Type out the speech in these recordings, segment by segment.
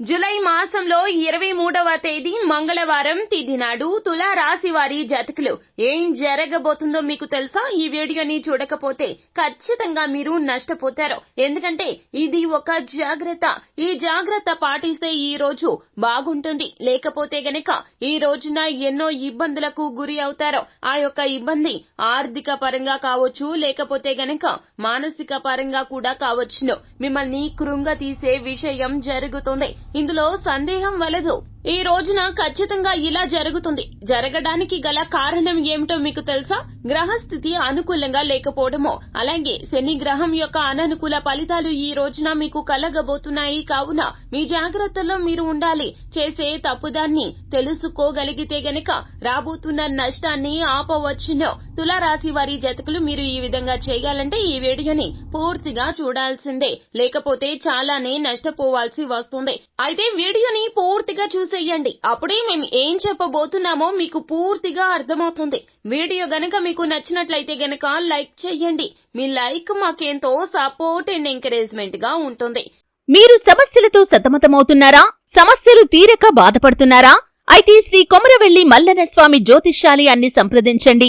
July మాసంలో ఇరవై మూడవ తేదీ మంగళవారం తిథి నాడు తులా రాశి వారి జాతకులు. ఏం జరగబోతుందో మీకు తెలుసా? ఈ వీడియోని చూడకపోతే ఖచ్చితంగా మీరు నష్టపోతారు. ఎందుకంటే ఇది ఒక జాగ్రత్త. ఈ జాగ్రత్త పాటిస్తే ఈ రోజు బాగుంటుంది. లేకపోతే గనక ఈ రోజున ఎన్నో ఇబ్బందులకు గురి అవుతారు. ఆ యొక్క ఇబ్బంది ఆర్థిక పరంగా కావచ్చు లేకపోతే గనక మానసిక పరంగా కూడా కావచ్చును. మిమ్మల్ని కృంగ తీసే విషయం జరుగుతుంది. ఇందులో సందేహం వలదు. ఈ రోజున ఖచ్చితంగా ఇలా జరుగుతుంది. జరగడానికి గల కారణం ఏమిటో మీకు తెలుసా? గ్రహస్థితి అనుకూలంగా లేకపోవడమో. అలాగే శని గ్రహం యొక్క అననుకూల ఫలితాలు ఈ రోజున మీకు కలగబోతున్నాయి కావున మీ జాగ్రత్తలో మీరు ఉండాలి. చేసే తప్పుదాన్ని తెలుసుకోగలిగితే గనక రాబోతున్న నష్టాన్ని ఆపవచ్చును. తులారాశి వారి జతకులు మీరు ఈ విధంగా చేయాలంటే ఈ వీడియోని పూర్తిగా చూడాల్సిందే. లేకపోతే చాలానే నష్టపోవాల్సి వస్తుంది. అయితే వీడియోని పూర్తిగా చూసేయండి. అప్పుడే మేము ఏం చెప్పబోతున్నామో మీకు పూర్తిగా అర్థమవుతుంది. వీడియో గనక మీకు నచ్చినట్లయితే గనక లైక్ చేయండి. మీ లైక్ మాకెంతో సపోర్ట్ అండ్ ఎంకరేజ్మెంట్గా ఉంటుంది. మీరు సమస్యలతో సతమతమవుతున్నారా? సమస్యలు తీరక బాధపడుతున్నారా? అయితే శ్రీ కొమరవెల్లి మల్లన స్వామి జ్యోతిష్యాలయాన్ని సంప్రదించండి.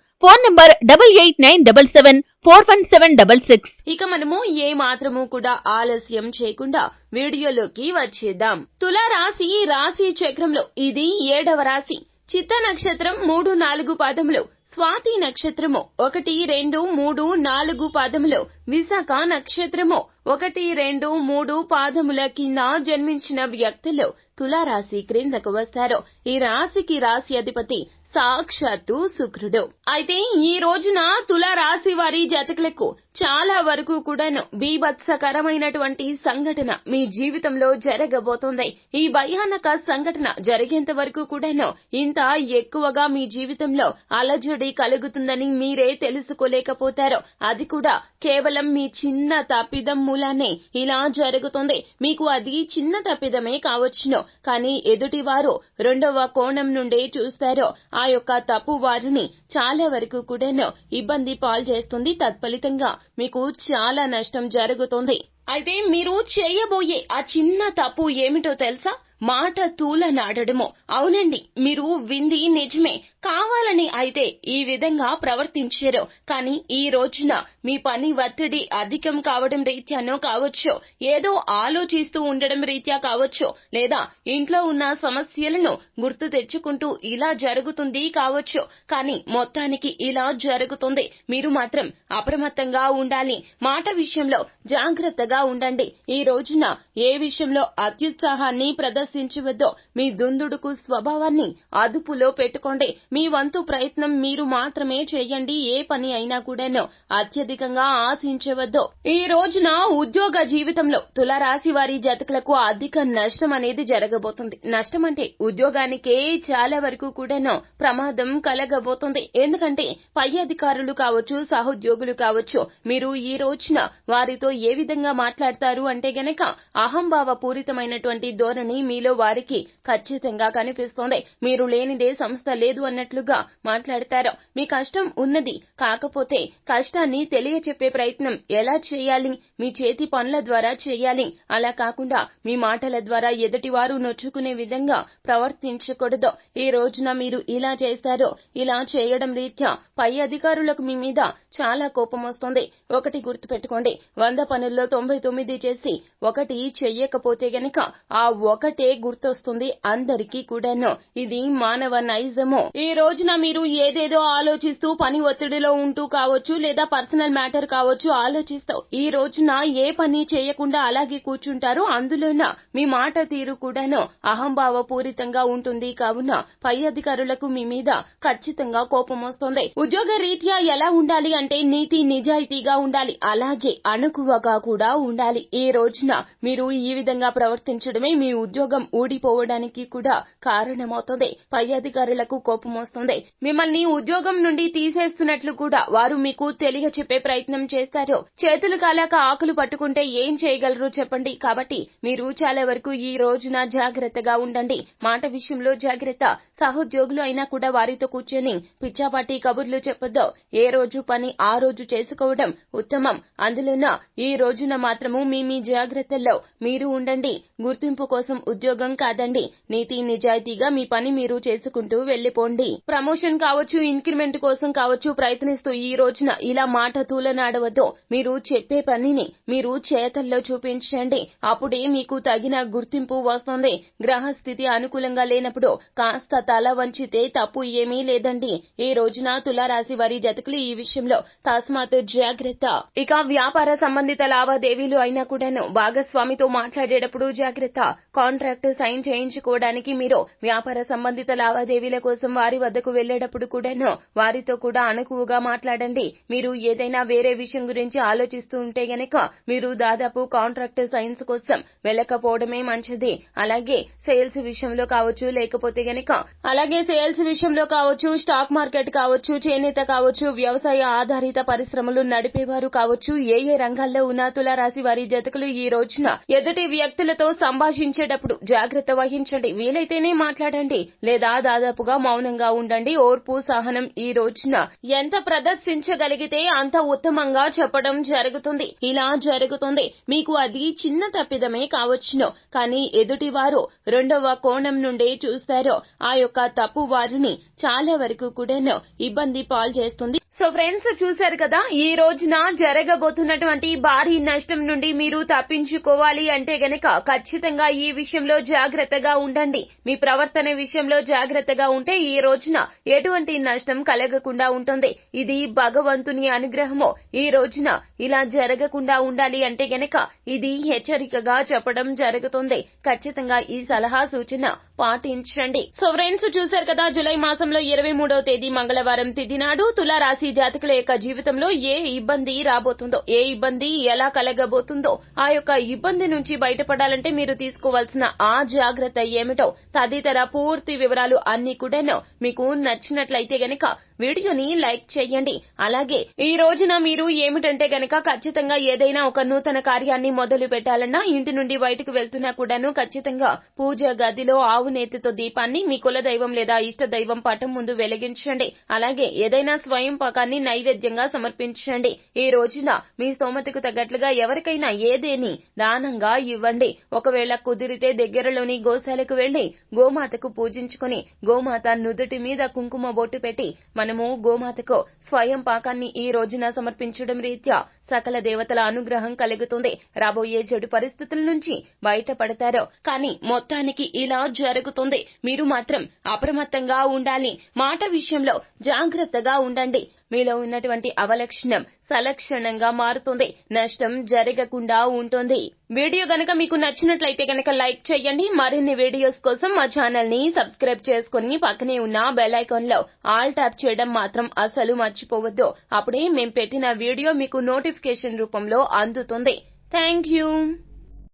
Phone number double eight nine double seven four one seven double six. ఇక మనము ఏ మాత్రము కూడా ఆలస్యం చేయకుండా వీడియోలోకి వచ్చేద్దాం. తులా రాశి రాశి చక్రంలో ఇది ఏడవ రాశి. చిత్త నక్షత్రం మూడు నాలుగు పాదములు. స్వాతి నక్షత్రము ఒకటి రెండు మూడు నాలుగు పాదములు. విశాఖ నక్షత్రము ఒకటి రెండు మూడు పాదముల కింద జన్మించిన వ్యక్తులు తులారాశి క్రిందకు వస్తారు. ఈ రాశికి రాశి అధిపతి సాక్షాత్తు శుక్రుడు. అయితే ఈ రోజున తులారాశి వారి జాతకులకు చాలా వరకు కూడాను బీభత్సకరమైనటువంటి సంఘటన మీ జీవితంలో జరగబోతోంది. ఈ భయానక సంఘటన జరిగేంత వరకు కూడాను ఇంత ఎక్కువగా మీ జీవితంలో అలజడి కలుగుతుందని మీరే తెలుసుకోలేకపోతారు. అది కూడా కేవలం మీ చిన్న తప్పిదం మూలానే ఇలా జరుగుతుంది. మీకు అది చిన్న తప్పిదమే కావచ్చును. కానీ ఎదుటివారు రెండవ కోణం నుండే చూస్తారో ఆ యొక్క తప్పు వారిని చాలా వరకు కూడాను ఇబ్బంది పాలు చేస్తుంది. తత్ఫలితంగా మీకు చాలా నష్టం జరుగుతుంది. అయితే మీరు చేయబోయే ఆ చిన్న తప్పు ఏమిటో తెలుసా? మాట తూల నాడడము అవునండి మీరు వింది నిజమే. కావాలని అయితే ఈ విధంగా ప్రవర్తించారు. కానీ ఈ రోజున మీ పని ఒత్తిడి అధికం కావడం రీత్యానో కావచ్చు ఏదో ఆలోచిస్తూ ఉండడం రీత్యా కావచ్చు లేదా ఇంట్లో ఉన్న సమస్యలను గుర్తు తెచ్చుకుంటూ ఇలా జరుగుతుంది కావచ్చు కానీ మొత్తానికి ఇలా జరుగుతుంది. మీరు మాత్రం అప్రమత్తంగా ఉండాలి. మాట విషయంలో జాగ్రత్తగా ఉండండి. ఈ రోజున ఏ విషయంలో అత్యుత్సాహాన్ని ప్రదర్శించవద్దో మీ దుందుడుకు స్వభావాన్ని అదుపులో పెట్టుకోండి. మీ వంతు ప్రయత్నం మీరు మాత్రమే చేయండి. ఏ పని అయినా కూడాను అత్యధికంగా ఆశించవద్దు. ఈ రోజున ఉద్యోగ జీవితంలో తులారాశి వారి జతకులకు అధిక నష్టం అనేది జరగబోతుంది. నష్టం అంటే ఉద్యోగానికే చాలా వరకు కూడాను ప్రమాదం కలగబోతుంది. ఎందుకంటే పై అధికారులు కావచ్చు సహోద్యోగులు కావచ్చు మీరు ఈ రోజున వారితో ఏ విధంగా మాట్లాడతారు అంటే గనక అహంభావ పూరితమైనటువంటి ధోరణి మీలో వారికి ఖచ్చితంగా కనిపిస్తోంది. మీరు లేనిదే సంస్థ లేదు అన్నట్లుగా మాట్లాడతారు. మీ కష్టం ఉన్నది కాకపోతే కష్టాన్ని తెలియచెప్పే ప్రయత్నం ఎలా చేయాలి? మీ చేతి పనుల ద్వారా చేయాలి. అలా కాకుండా మీ మాటల ద్వారా ఎదుటివారు నొచ్చుకునే విధంగా ప్రవర్తించకూడదు. ఈ రోజున మీరు ఇలా చేస్తారో. ఇలా చేయడం రీత్యా పై అధికారులకు మీ మీద చాలా కోపం వస్తుంది. ఒకటి గుర్తుపెట్టుకోండి. వంద పనుల్లో తొంభై తొమ్మిది చేసి ఒకటి చెయ్యకపోతే గనక ఆ ఒకటే గుర్తొస్తుంది అందరికీ కూడాను. ఇది మానవ నైజము. ఈ రోజున మీరు ఏదేదో ఆలోచిస్తూ పని ఒత్తిడిలో ఉంటూ కావచ్చు లేదా పర్సనల్ మ్యాటర్ కావచ్చు ఆలోచిస్తావు ఈ రోజున ఏ పని చేయకుండా అలాగే కూర్చుంటారు. అందులోన మీ మాట తీరు కూడాను అహంభావ పూరితంగా ఉంటుంది. కావున పై అధికారులకు మీ మీద ఖచ్చితంగా కోపం వస్తుంది. ఉద్యోగ రీత్యా ఎలా ఉండాలి అంటే నీతి నిజాయితీగా ఉండాలి. అలాగే అణకువగా కూడా ఉండాలి. ఈ రోజున మీరు ఈ విధంగా ప్రవర్తించడమే మీ ఉద్యోగ ఉద్యోగం ఊడిపోవడానికి కూడా కారణమవుతుంది. పై అధికారులకు కోపం వస్తుంది. మిమ్మల్ని ఉద్యోగం నుండి తీసేస్తున్నట్లు కూడా వారు మీకు తెలియ చెప్పే ప్రయత్నం చేస్తారు. చేతులు కాలాక ఆకులు పట్టుకుంటే ఏం చేయగలరు చెప్పండి. కాబట్టి మీరు చాలా వరకు ఈ రోజున జాగ్రత్తగా ఉండండి. మాట విషయంలో జాగ్రత్త. సహోద్యోగులు అయినా కూడా వారితో కూర్చొని పిచ్చాపాటి కబుర్లు చెప్పొద్దు. ఏ రోజు పని ఆ రోజు చేసుకోవడం ఉత్తమం. అందులోన ఈ రోజున మాత్రము మీ మీ జాగ్రత్తల్లో మీరు ఉండండి. గుర్తింపు కోసం ఉద్యోగం కాదండి. నీతి నిజాయితీగా మీ పని మీరు చేసుకుంటూ వెళ్ళిపోండి ప్రమోషన్ కావచ్చు ఇంక్రిమెంట్ కోసం కావచ్చు ప్రయత్నిస్తూ ఈ రోజున ఇలా మాట తూలనాడవద్దు. మీరు చెప్పే పనిని మీరు చేతల్లో చూపించండి. అప్పుడే మీకు తగిన గుర్తింపు వస్తుంది. గ్రహస్థితి అనుకూలంగా లేనప్పుడు కాస్త తల వంచితే తప్పు ఏమీ లేదండి. ఈ రోజున తులారాశి వారి జతకులు ఈ విషయంలో తస్మాత్ జాగ్రత్త. ఇక వ్యాపార సంబంధిత లావాదేవీలు అయినా కూడాను భాగస్వామితో మాట్లాడేటప్పుడు జాగ్రత్త. కాంట్రాక్ట్ సైన్ చేయించుకోవడానికి మీరు వ్యాపార సంబంధిత లావాదేవీల కోసం వారి వద్దకు వెళ్ళేటప్పుడు కూడాను వారితో కూడా అణకువగా మాట్లాడండి. మీరు ఏదైనా వేరే విషయం గురించి ఆలోచిస్తూ ఉంటే గనక మీరు దాదాపు కాంట్రాక్ట్ సైన్స్ కోసం వెళ్ళకపోవడమే మంచిది. అలాగే సేల్స్ విషయంలో కావచ్చు లేకపోతే గనక అలాగే సేల్స్ విషయంలో కావచ్చు స్టాక్ మార్కెట్ కావచ్చు చేనేత కావచ్చు వ్యవసాయ ఆధారిత పరిశ్రమలు నడిపేవారు కావచ్చు ఏ ఏ రంగాల్లో ఉన్న తులారాశి వారి జతకులు ఈ రోజున ఎదుటి వ్యక్తులతో సంభాషించేటప్పుడు జాగ్రత్త వహించండి. వీలైతేనే మాట్లాడండి. లేదా దాదాపుగా మౌనంగా ఉండండి. ఓర్పు సహనం ఈ రోజున ఎంత ప్రదర్శించగలిగితే అంత ఉత్తమంగా చెప్పడం జరుగుతుంది. ఇలా జరుగుతుంది. మీకు అది చిన్న తప్పిదమే కావచ్చును. కానీ ఎదుటివారు రెండవ కోణం నుండే చూస్తారో ఆ యొక్క తప్పు వారిని చాలా వరకు కూడాను ఇబ్బంది పాలు చేస్తుంది. సో ఫ్రెండ్స్ చూశారు కదా ఈ రోజున జరగబోతున్నటువంటి భారీ నష్టం నుండి మీరు తప్పించుకోవాలి అంటే గనక ఖచ్చితంగా ఈ విషయంలో జాగ్రత్తగా ఉండండి. మీ ప్రవర్తన విషయంలో జాగ్రత్తగా ఉంటే ఈ రోజున ఎటువంటి నష్టం కలగకుండా ఉంటుంది. ఇది భగవంతుని అనుగ్రహము ఈ రోజున ఇలా జరగకుండా ఉండాలి అంటే గనక ఇది హెచ్చరికగా చెప్పడం జరుగుతుంది. ఖచ్చితంగా ఈ సలహా సూచన పాటించండి. సో ఫ్రెండ్స్ చూశారు కదా జులై మాసంలో ఇరవై మూడవ తేదీ మంగళవారం తిథి నాడు తులారాశి జాతకుల యొక్క జీవితంలో ఏ ఇబ్బంది రాబోతుందో ఏ ఇబ్బంది ఎలా కలగబోతుందో ఆ యొక్క ఇబ్బంది నుంచి బయటపడాలంటే మీరు తీసుకోవాల్సిన ఆ జాగ్రత్త ఏమిటో తదితర పూర్తి వివరాలు అన్ని కూడాను మీకు నచ్చినట్లయితే గనక వీడియోని లైక్ చేయండి. అలాగే ఈ రోజున మీరు ఏమిటంటే గనక ఖచ్చితంగా ఏదైనా ఒక నూతన కార్యాన్ని మొదలు పెట్టాలన్నా ఇంటి నుండి బయటకు వెళ్తున్నా కూడాను ఖచ్చితంగా పూజ గదిలో ఆవు నేతితో దీపాన్ని మీ కుల దైవం లేదా ఇష్ట దైవం పటం ముందు వెలిగించండి. అలాగే ఏదైనా స్వయం పాకాన్ని నైవేద్యంగా సమర్పించండి. ఈ రోజున మీ స్తోమతకు తగ్గట్లుగా ఎవరికైనా ఏదేని దానంగా ఇవ్వండి. ఒకవేళ కుదిరితే దగ్గరలోని గోశాలకు వెళ్ళి గోమాతకు పూజించుకుని గోమాత నుదుటి మీద కుంకుమ బొట్టు పెట్టి మనము గోమాతకు స్వయం పాకాన్ని ఈ రోజున సమర్పించడం రీత్యా సకల దేవతల అనుగ్రహం కలుగుతుంది. రాబోయే చెడు పరిస్థితుల నుంచి బయటపడతారు. కానీ మొత్తానికి ఇలా జరుగుతుంది. మీరు మాత్రం అప్రమత్తంగా ఉండాలి. మాట విషయంలో జాగ్రత్తగా ఉండండి. మీలో ఉన్నటువంటి అవలక్షణం సలక్షణంగా మారుతుంది. నష్టం జరగకుండా ఉంటుంది. వీడియో గనక మీకు నచ్చినట్లయితే గనక లైక్ చేయండి. మరిన్ని వీడియోస్ కోసం మా ఛానల్ని సబ్స్క్రైబ్ చేసుకుని పక్కనే ఉన్న బెల్ ఐకాన్లో ఆల్ ట్యాప్ చేయడం మాత్రం అసలు మర్చిపోవద్దు. అప్పుడే మేం పెట్టిన వీడియో మీకు నోటిఫికేషన్ రూపంలో అందుతుంది. Thank you.